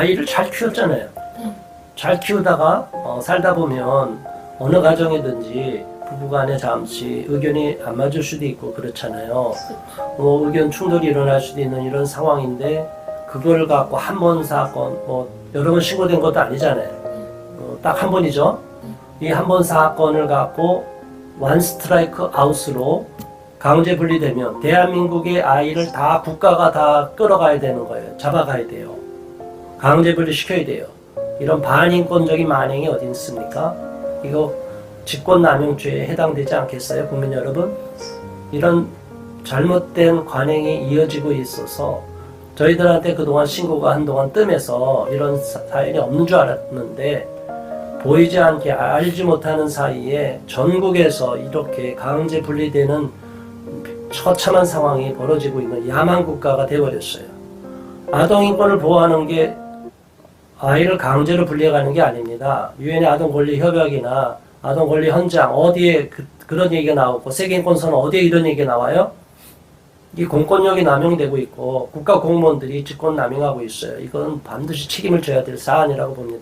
아이를 잘 키웠잖아요. 네. 잘 키우다가 어, 살다 보면 어느 가정이든지 부부간에 잠시 의견이 안 맞을 수도 있고 그렇잖아요. 뭐 의견 충돌이 일어날 수도 있는 이런 상황인데 그걸 갖고 한 번 사건 뭐 여러 번 신고된 것도 아니잖아요. 어, 딱한 번이죠. 이 한 번 사건을 갖고 원 스트라이크 아웃으로 강제 분리되면 대한민국의 아이를 다 국가가 다 끌어가야 되는 거예요. 잡아가야 돼요. 강제 분리 시켜야 돼요. 이런 반인권적인 만행이 어디 있습니까? 이거 직권남용죄에 해당되지 않겠어요, 국민 여러분? 이런 잘못된 관행이 이어지고 있어서 저희들한테 그동안 신고가 한동안 뜸해서 이런 사- 사연이 없는 줄 알았는데 보이지 않게 알지 못하는 사이에 전국에서 이렇게 강제 분리되는 처참한 상황이 벌어지고 있는 야만 국가가 되어버렸어요. 아동 인권을 보호하는 게 아이를 강제로 분리해가는 게 아닙니다. 유엔의 아동 권리 협약이나 아동 권리 헌장 어디에 그, 런 얘기가 나오고 세계 인권 선언 어디에 이런 얘기가 나와요? 이 공권력이 남용되고 있고 국가 공무원들이 직권 남용하고 있어요. 이건 반드시 책임을 져야 될 사안이라고 봅니다.